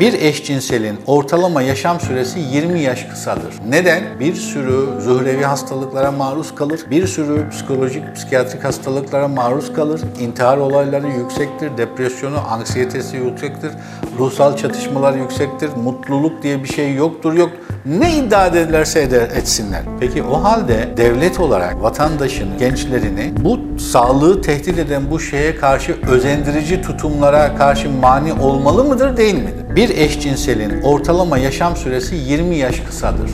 Bir eşcinselin ortalama yaşam süresi 20 yaş kısadır. Neden? Bir sürü zuhrevi hastalıklara maruz kalır, bir sürü psikolojik, psikiyatrik hastalıklara maruz kalır, intihar olayları yüksektir, depresyonu, anksiyetesi yüksektir, ruhsal çatışmalar yüksektir, mutluluk diye bir şey yoktur yok. Ne iddia ederlerse eder, etsinler. Peki o halde devlet olarak vatandaşını, gençlerini bu sağlığı tehdit eden bu şeye karşı özendirici tutumlara karşı mani olmalı mıdır değil midir? Bir eşcinselin ortalama yaşam süresi 20 yaş kısadır.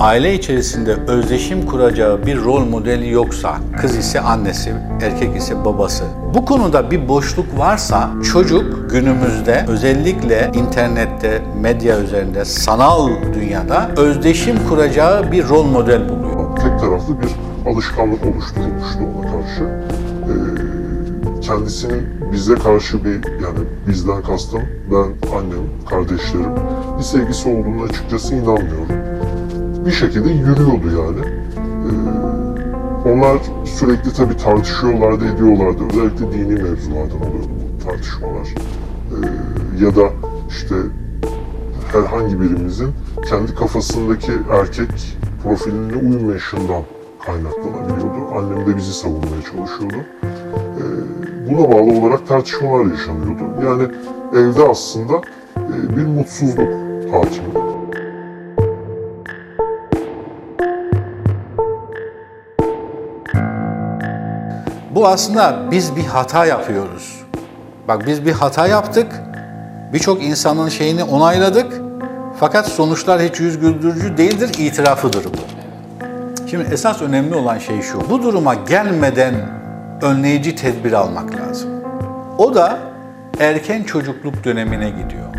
Aile içerisinde özdeşim kuracağı bir rol modeli yoksa, kız ise annesi, erkek ise babası. Bu konuda bir boşluk varsa çocuk günümüzde özellikle internette, medya üzerinde, sanal dünyada özdeşim kuracağı bir rol model buluyor. tek taraflı bir alışkanlık oluşturulmuştu ona karşı. Ee, kendisinin bize karşı bir yani bizden kastım ben annem, kardeşlerim bir sevgisi olduğunu açıkçası inanmıyorum. Bir şekilde yürüyordu yani. Ee, onlar sürekli tabii tartışıyorlardı, ediyorlardı. Özellikle dini mevzulardan oluyordu bu tartışmalar. Ee, ya da işte herhangi birimizin kendi kafasındaki erkek profiline uymayışından kaynaklanabiliyordu. Annem de bizi savunmaya çalışıyordu. Ee, buna bağlı olarak tartışmalar yaşanıyordu. Yani evde aslında e, bir mutsuzluk hakimdi. Bu aslında biz bir hata yapıyoruz. Bak biz bir hata yaptık. Birçok insanın şeyini onayladık. Fakat sonuçlar hiç yüz güldürücü değildir, itirafıdır bu. Şimdi esas önemli olan şey şu. Bu duruma gelmeden önleyici tedbir almak lazım. O da erken çocukluk dönemine gidiyor.